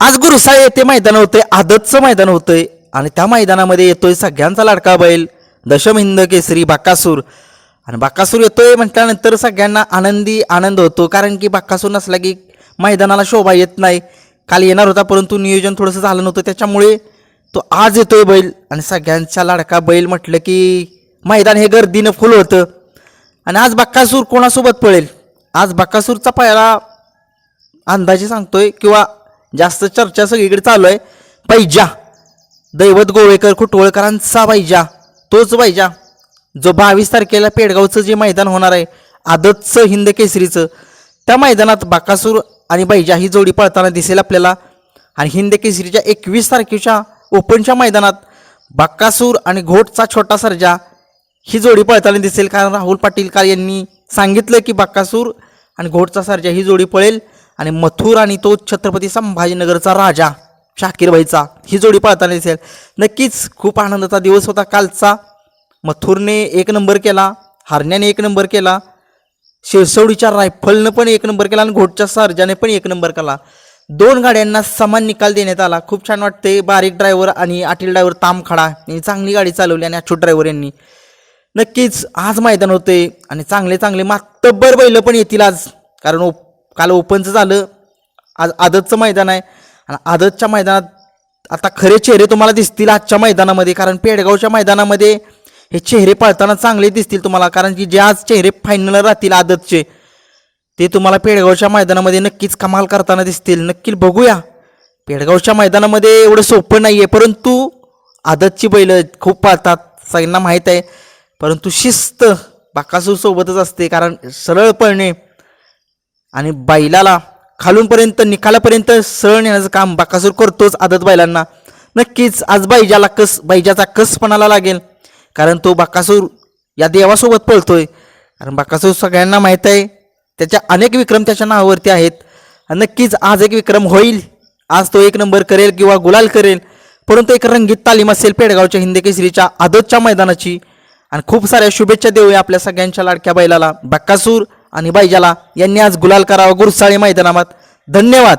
आज गुरुसाळे येथे मैदान होते आदतचं मैदान होतंय. आणि त्या मैदानामध्ये येतोय सगळ्यांचा लाडका बैल दशम हिंद केसरी बाकासूर. आणि बाकासूर येतोय म्हटल्यानंतर सगळ्यांना आनंदी आनंद होतो. कारण की बाकासूर नसला की मैदानाला शोभा येत नाही. काल येणार होता परंतु नियोजन थोडंसं झालं नव्हतं. त्याच्यामुळे तो आज येतोय बैल. आणि सगळ्यांचा लाडका बैल म्हटलं की मैदान हे गर्दीनं फुल होतं. आणि आज बक्कासूर कोणासोबत पळेल? आज बक्कासूरचा पहिला अंदाजे सांगतोय किंवा जास्त चर्चा सगळीकडे चालू आहे. पाहिजा. दैवत गोवेकर खुटवळकरांचा पाहिजा. तोच पाहिजा. जो बावीस तारखेला पेडगावचं जे मैदान होणार आहे आदतचं हिंद केसरीचं त्या मैदानात बाकासूर आणि बैजा ही जोडी पळताना दिसेल आपल्याला. आणि हिंद केसरीच्या एकवीस तारखेच्या ओपनच्या मैदानात बाकासूर आणि घोटचा छोटा सर्जा ही जोडी पळताना दिसेल. कारण राहुल पाटीलकर यांनी सांगितलं की बाकासूर आणि घोटचा सर्जा ही जोडी पळेल. आणि मथुर आणि तो छत्रपती संभाजीनगरचा राजा शाकीरबाईचा ही जोडी पाळताना दिसेल. नक्कीच खूप आनंदाचा दिवस होता कालचा. मथुरने एक नंबर केला हरण्याने एक नंबर केला शिरसवडीच्या रायफलनं पण एक नंबर केला आणि घोटच्या सरजाने पण एक नंबर केला. दोन गाड्यांना समान निकाल देण्यात आला. खूप छान वाटते बारीक ड्रायव्हर आणि आटील ड्रायव्हर तामखडा यांनी चांगली गाडी चालवली आणि अछूट ड्रायव्हर यांनी. नक्कीच आज मैदान होते आणि चांगले चांगले मातब्बर बैलं पण येतील आज. कारण काल ओपनचं झालं. आज आदतचं मैदान आहे. आणि आदतच्या मैदानात आता खरे चेहरे तुम्हाला दिसतील आजच्या मैदानामध्ये कारण पेडगावच्या मैदानामध्ये हे चेहरे पळताना चांगले दिसतील तुम्हाला कारण की जे आज चेहरे फायनल राहतील आदतचे ते तुम्हाला पेडगावच्या मैदानामध्ये नक्कीच कमाल करताना दिसतील. नक्की बघूया. पेडगावच्या मैदानामध्ये एवढं सोपं नाही आहे परंतु आदतची बैल खूप पाळतात सगळ्यांना माहीत आहे. परंतु शिस्त बाकासूरसोबतच असते कारण सरळ पळणे आणि बैलाला खालूनपर्यंत निकालापर्यंत सरळ नेण्याचं काम बाकासूर करतोच आदत बैलांना. नक्कीच आज बैजाला कस बैजाचा कसपणाला लागेल कारण तो बाकासूर या देवासोबत पळतोय. कारण बाकासूर सगळ्यांना माहीत आहे त्याच्या अनेक विक्रम त्याच्या नावावरती आहेत. नक्कीच आज एक विक्रम होईल. आज तो एक नंबर करेल किंवा गुलाल करेल. परंतु एक रंगीत तालीम असेल पेडगावच्या हिंदी केसरीच्या आदतच्या मैदानाची. आणि खूप साऱ्या शुभेच्छा देऊया आपल्या सगळ्यांच्या लाडक्या बैलाला. बक्कासूर आणि भाईजाला यांनी आज गुलाल करावा गुरसाळे मैदानात धन्यवाद.